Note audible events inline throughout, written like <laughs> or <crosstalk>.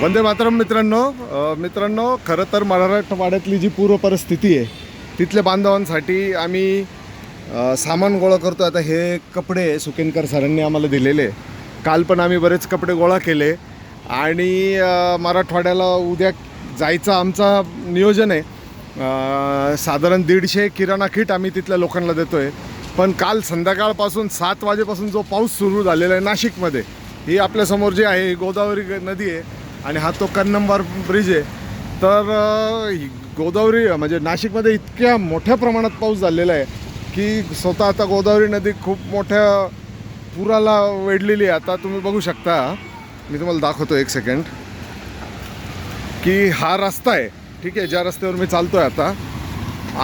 वंदे मातरम मित्रांनो मित्रांनो खरं तर मराठवाड्यातली जी पूर्व परिस्थिती आहे तिथल्या बांधवांसाठी आम्ही सामान गोळा करतो. आता हे कपडे सुकेनकर सरांनी आम्हाला दिलेले. काल पण आम्ही बरेच कपडे गोळा केले. आणि मराठवाड्याला उद्या जायचं आमचा नियोजन आहे. साधारण दीडशे किराणा किट आम्ही तिथल्या लोकांना देतो आहे पण काल संध्याकाळपासून सात वाजेपासून जो पाऊस सुरू झालेला आहे नाशिकमध्ये ही आपल्यासमोर जी आहे ही गोदावरी नदी आहे आणि हा तो कन्नंबार ब्रिज आहे. तर गोदावरी म्हणजे नाशिकमध्ये इतक्या मोठ्या प्रमाणात पाऊस झालेला आहे की स्वतः आता गोदावरी नदी खूप मोठ्या पुराला वेढलेली आहे. आता तुम्ही बघू शकता मी तुम्हाला दाखवतो एक सेकंड की हा रस्ता आहे. ठीक आहे ज्या रस्त्यावर मी चालतो आहे आता.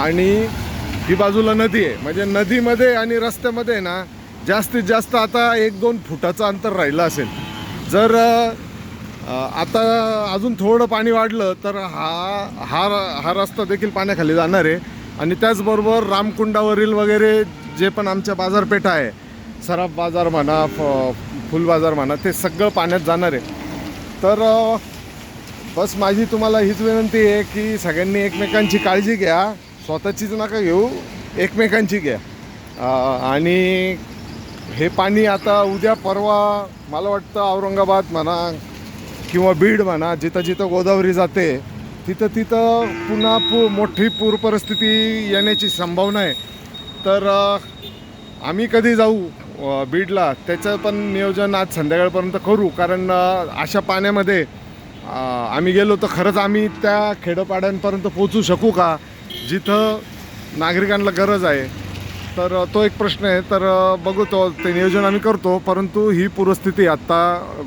आणि ही बाजूला नदी आहे. म्हणजे नदीमध्ये आणि रस्त्यामध्ये आहे ना जास्तीत जास्त आता एक दोन फुटाचं अंतर राहिलं असेल. जर आता अजून थोडं पाणी वाढलं तर हा हा हा रस्ता देखील पाण्याखाली जाणार आहे. आणि त्याचबरोबर रामकुंडावरील वगैरे जे पण आमच्या बाजारपेठा आहे सराफ बाजार म्हणा फ फुल बाजार म्हणा ते सगळं पाण्यात जाणार आहे. तर बस माझी तुम्हाला हीच विनंती आहे की सगळ्यांनी एकमेकांची काळजी घ्या स्वतःचीच नका घेऊ एकमेकांची घ्या. आणि हे पाणी आता उद्या परवा मला वाटतं औरंगाबाद म्हणा किंवा बीड म्हणा जिथं जिथं गोदावरी जाते तिथं तिथं पुन्हा पू मोठी पूर परिस्थिती येण्याची संभावना आहे. तर आम्ही कधी जाऊ बीडला त्याचं पण नियोजन आज संध्याकाळपर्यंत करू. कारण अशा पाण्यामध्ये आम्ही गेलो तर खरंच आम्ही त्या खेडोपाड्यांपर्यंत पोचू शकू का? जिथं नागरिकांना गरज आहे. तर तो एक प्रश्न आहे. तर बघू तो ते नियोजन आम्ही करतो. परंतु ही पूरस्थिती आत्ता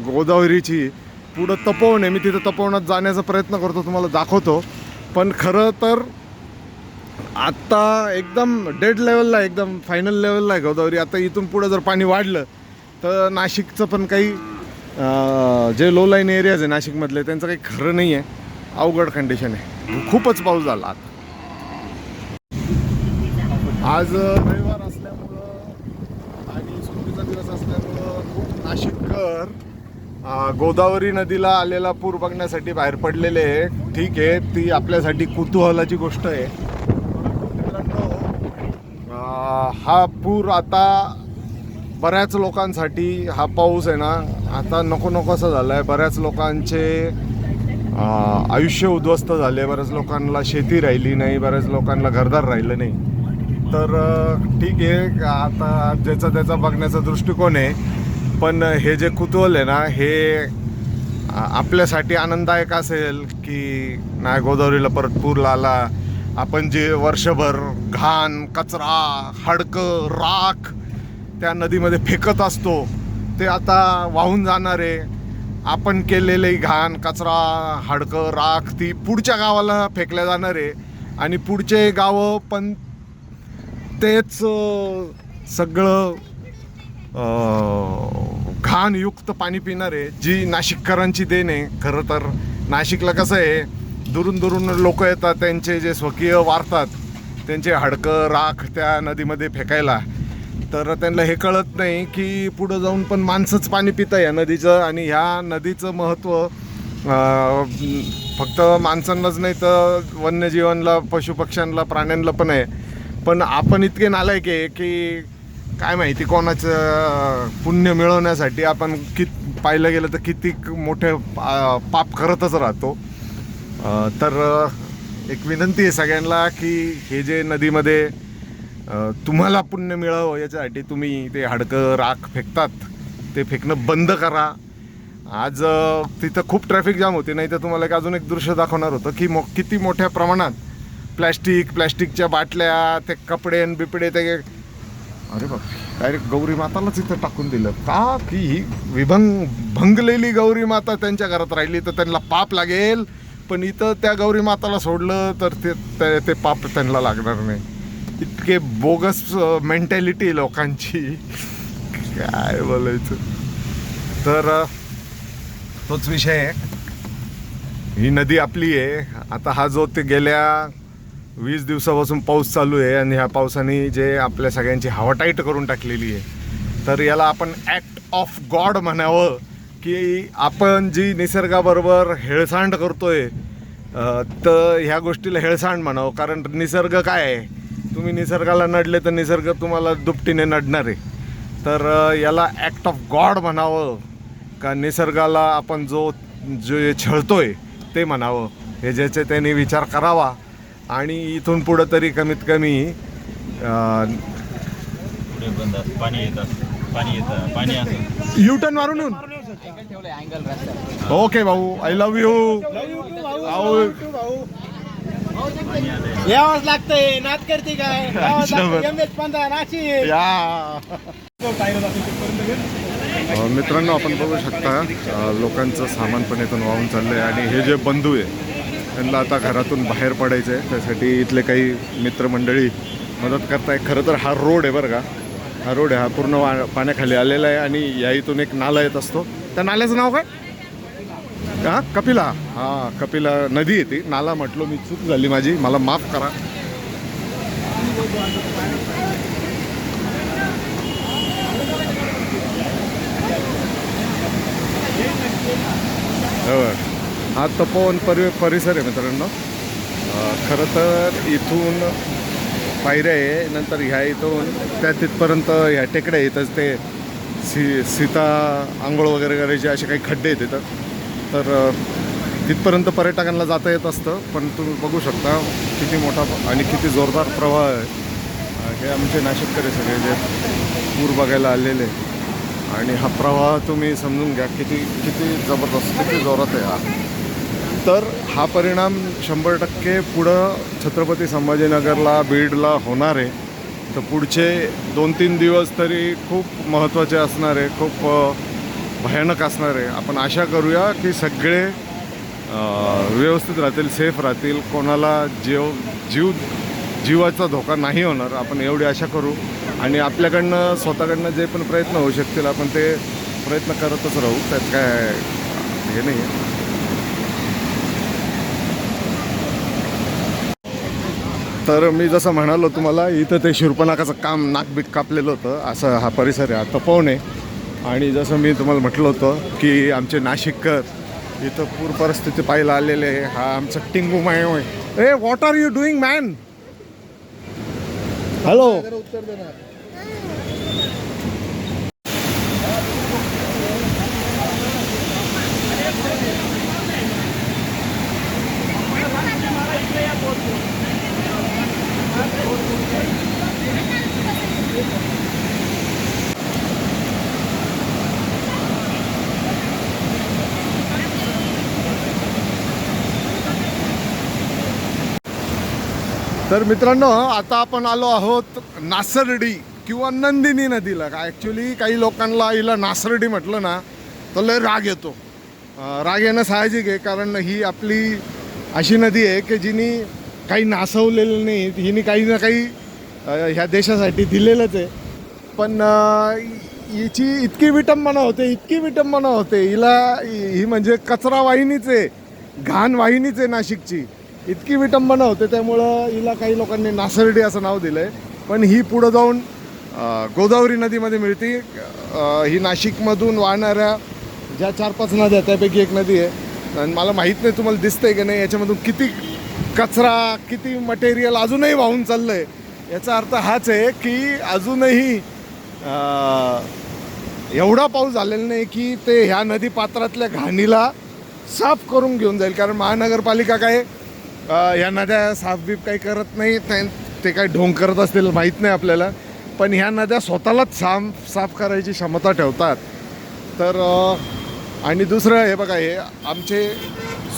गोदावरीची पुढं तपोवन आहे मी तिथं तपवण्यात जाण्याचा प्रयत्न करतो तुम्हाला दाखवतो. पण खरं तर आत्ता एकदम डेड लेवलला आहे, एकदम फायनल लेवलला आहे गोदावरी. आता इथून पुढं जर पाणी वाढलं तर नाशिकचं पण काही जे लो लाईन एरियाज आहे नाशिकमधले त्यांचं काही खरं नाही आहे अवघड कंडिशन आहे. खूपच पाऊस झाला आता. आज रविवार असल्यामुळं आणि सुट्टीचा दिवस असल्यामुळं खूप नाशिककर गोदावरी नदीला आलेला पूर बघण्यासाठी बाहेर पडलेले आहे. ठीक आहे ती आपल्यासाठी कुतूहलाची गोष्ट आहे. हा पूर आता बऱ्याच लोकांसाठी हा पाऊस आहे ना आता नको नको असं झालं आहे बऱ्याच लोकांचे आयुष्य उद्ध्वस्त झाले बऱ्याच लोकांना शेती राहिली नाही बऱ्याच लोकांना घरदार राहिलं नाही. तर ठीक आहे आता ज्याचा त्याचा बघण्याचा दृष्टिकोन आहे. पण हे जे कुतूहल आहे ना हे आपल्यासाठी आनंददायक असेल की नाही गोदावरीला परत पूर आला. आपण जे वर्षभर घाण कचरा हडकं राख त्या नदीमध्ये फेकत असतो ते आता वाहून जाणार आहे. आपण केलेले घाण कचरा हडकं राख ती पुढच्या गावाला फेकल्या जाणार आहे. आणि पुढचे गावं पण तेच सगळं घाणयुक्त पाणी पिणार आहे जी नाशिककरांची देण आहे खरं तर नाशिकला कसं आहे दुरून दुरून लोक येतात त्यांचे जे स्वकीय वारतात त्यांचे हाडकं राख त्या नदीमध्ये फेकायला. तर त्यांना हे कळत नाही की पुढं जाऊन पण माणसंच पाणी पितं या नदीचं आणि ह्या नदीचं महत्त्व फक्त माणसांनाच नाही तर वन्यजीवांना पशुपक्ष्यांना प्राण्यांना पण आहे. पण आपण इतके नालायक आहे की काय माहिती कोणाचं पुण्य मिळवण्यासाठी आपण कित पाहिलं गेलं तर किती मोठे पा- पाप करतच राहतो. तर एक विनंती आहे सगळ्यांना की हे जे नदीमध्ये तुम्हाला पुण्य मिळावं याच्यासाठी तुम्ही ते हाडकं राख फेकतात. ते फेकणं बंद करा. आज तिथं खूप ट्रॅफिक जाम होती नाही तर तुम्हाला एक अजून एक दृश्य दाखवणार होतं की मो किती मोठ्या प्रमाणात प्लॅस्टिक प्लॅस्टिकच्या बाटल्या ते कपडे आणि बिपडे ते अरे बाप. डायरेक्ट गौरी मातालाच इथं टाकून दिलं. का की ही विभंग भंगलेली गौरी माता त्यांच्या घरात राहिली तर त्यांना पाप लागेल. पण इथं त्या गौरी माताला सोडलं तर ते ते- ते पाप त्यांना लागणार नाही. इतके बोगस मेंटॅलिटी लोकांची. काय बोलायचं. तर तोच विषय आहे. ही नदी आपली आहे. आता हा जो ते गेल्या वीस दिवसापासून पाऊस चालू आहे आणि ह्या पावसाने जे आपल्या सगळ्यांची हवा टाईट करून टाकलेली आहे. तर याला आपण ॲक्ट ऑफ गॉड म्हणावं की आपण जी निसर्गाबरोबर हेळसांड करतोय तर ह्या गोष्टीला हेळसांड म्हणावं. कारण निसर्ग काय आहे? तुम्ही निसर्गाला नडले तर निसर्ग तुम्हाला दुपटीने नडणार आहे. तर याला ॲक्ट ऑफ गॉड म्हणावं. का निसर्गाला आपण जो जे छळतोय ते म्हणावं. हे ज्याचे त्यांनी विचार करावा. आणि इथून पुढं तरी कमीत कमी अ, पुढे बंद असतं पाणी येतं पाणी येतं. पाणी असं. युटर्न मारून ओके भाऊ. आय लव्ह यू यावंच लागतंय. नात करते काय? <laughs> मित्रांनो आपण बघू शकता लोकांचं सामान पण इथून वाहून चाललंय आणि हे जे बंधू आहे त्यांना आता घरातून बाहेर पडायचं आहे त्यासाठी इथले काही मित्रमंडळी मदत करताय. खरं तर हा रोड आहे बरं का. हा रोड आहे. हा पूर्ण वा पाण्याखाली आलेला आहे आणि या इथून एक नाला येत असतो. त्या नाल्याचं नाव काय? हा? कपिला. हा कपिला नदी येते नाला म्हटलो मी. चूक झाली माझी. मला माफ करा. हो. हा तपोवन परि परिसर आहे मित्रांनो. खरं तर इथून पायऱ्या आहे नंतर ह्या इथून त्या तिथपर्यंत ह्या टेकड्या येतच ते सी सीता आंघोळ वगैरे करायचे असे काही खड्डे आहेत तिथं. तर तिथपर्यंत पर्यटकांना जाता येत असतं पण तुम्ही बघू शकता किती मोठा आणि किती जोरदार प्रवाह आहे. हे आमचे नाशिककरे सगळे जे पूर बघायला आलेले आणि हा प्रवाह तुम्ही समजून घ्या किती किती जबरदस्त किती जोरात आहे हा. तर हा परिणाम शंभर टक्के पुढं छत्रपती संभाजीनगरला बीडला होणार आहे. तर पुढचे दोन तीन दिवस तरी खूप महत्त्वाचे असणार आहे खूप भयानक असणार आहे. आपण आशा करूया की सगळे व्यवस्थित राहतील सेफ राहतील. कोणाला जीव जीव जीवाचा धोका नाही होणार आपण एवढी आशा करू. आणि आपल्याकडनं स्वतःकडनं जे पण प्रयत्न होऊ शकतील आपण ते प्रयत्न करतच राहू. त्यात काय हे नाही आहे. तर मी जसं म्हणालो तुम्हाला इथं ते शिरपणाकाचं काम नाकबीक कापलेलं होतं असं हा परिसर आहे आता पाहून आहे. आणि जसं मी तुम्हाला म्हटलं होतं की आमचे नाशिककर इथं पूर परिस्थिती पाहायला आलेले आहे हा आमचं टिंगू माय होय ए what are you doing man hello उत्तर देणार? तर मित्रांनो आता आपण आलो आहोत नासरडी किंवा नंदिनी नदीला. का ॲक्च्युली काही लोकांना हिला नासरडी म्हटलं ना तर लय राग येतो. राग येणं साहजिक आहे कारण ही आपली अशी नदी आहे की जिनी काही नासवलेलं नाही हिने काही ना काही ह्या देशासाठी दिलेलंच आहे. पण हिची इतकी विटंबना होते इतकी विटंबना होते. हिला ही म्हणजे कचरा वाहिनीच आहे घाण वाहिनीच आहे नाशिकची. इतकी विटंबना होते त्यामुळं हिला काही लोकांनी नासर्डी असं नाव दिलं आहे पण ही पुढं जाऊन गोदावरी नदीमध्ये मिळते. ही नाशिकमधून वाहणाऱ्या ज्या चार पाच नद्या आहेत, त्यापैकी एक नदी आहे. आणि मला माहीत नाही तुम्हाला दिसतंय की नाही याच्यामधून किती कचरा किती मटेरियल अजूनही वाहून चाललं आहे याचा अर्थ हाच आहे की अजूनही एवढा पाऊस झालेला नाही की ते ह्या नदी पात्रातल्या घाणीला साफ करून घेऊन जाईल. कारण महानगरपालिका काय ह्या नद्या साफबीप काही करत नाही ते- ते काय ढोंग करत असतील माहीत नाही आपल्याला. पण ह्या नद्या स्वतःलाच साफ साफ करायची क्षमता ठेवतात. तर आणि दुसरं हे बघा हे आमचे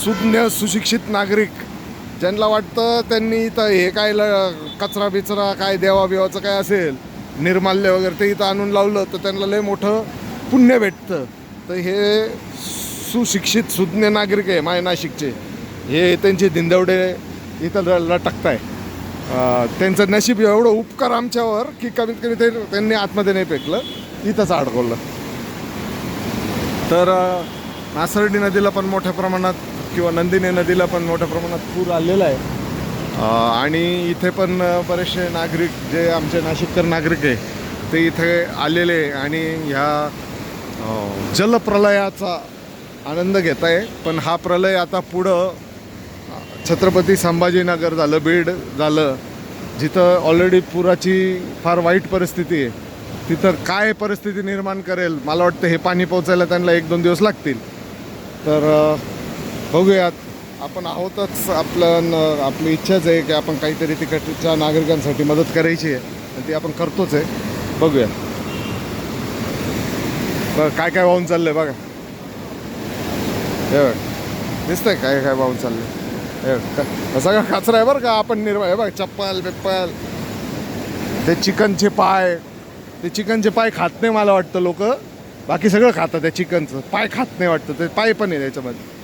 सुज्ञ सुशिक्षित नागरिक ज्यांना वाटतं त्यांनी इथं हे काय ल- कचरा बिचरा काय देवा बिवाचं काय असेल निर्माल्य वगैरे ते इथं आणून लावलं तर त्यांना लय मोठं पुण्य भेटतं. तर हे सुशिक्षित सुज्ञ नागरिक आहे माय नाशिकचे. हे त्यांचे दिंदवडे इथं लटकत आहे त्यांचं नशीब एवढं उपकार आमच्यावर की कमीत कमी ते त्यांनी आतमध्ये नाही फेकलं. इथंच अडकवलं तर नासर्डी नदीला पण मोठ्या प्रमाणात किंवा नंदिनी नदीला पण मोठ्या प्रमाणात पूर आलेला आहे. आणि इथे पण बरेचसे नागरिक जे आमचे नाशिककर नागरिक आहे ते इथे आलेले आणि ह्या जलप्रलयाचा आनंद घेत आहे पण हा प्रलय आता पुढं छत्रपती संभाजीनगर झालं बीड झालं जिथं ऑलरेडी पुराची फार वाईट परिस्थिती आहे. तिथं काय परिस्थिती निर्माण करेल मला वाटतं हे पाणी पोचायला त्यांना एक दोन दिवस लागतील. तर बघूयात. आपण आहोतच आपलं आपली इच्छाच आहे की आपण काहीतरी तिकडच्या नागरिकांसाठी मदत करायची आहे. आणि ती आपण करतोच आहे. बघूया. बघ काय काय वाहून चाललं आहे बघा. हे बघ. दिसतंय काय काय वाहून चाललं आहे सगळा कचरा आहे बरं का आपण निर्माण हे बघ चप्पल पिप्पल ते चिकनचे पाय. ते चिकनचे पाय खात नाही मला वाटतं लोक. बाकी सगळं खातात त्या चिकनचं. पाय खात नाही वाटतं ते पाय पण आहे त्याच्यामध्ये.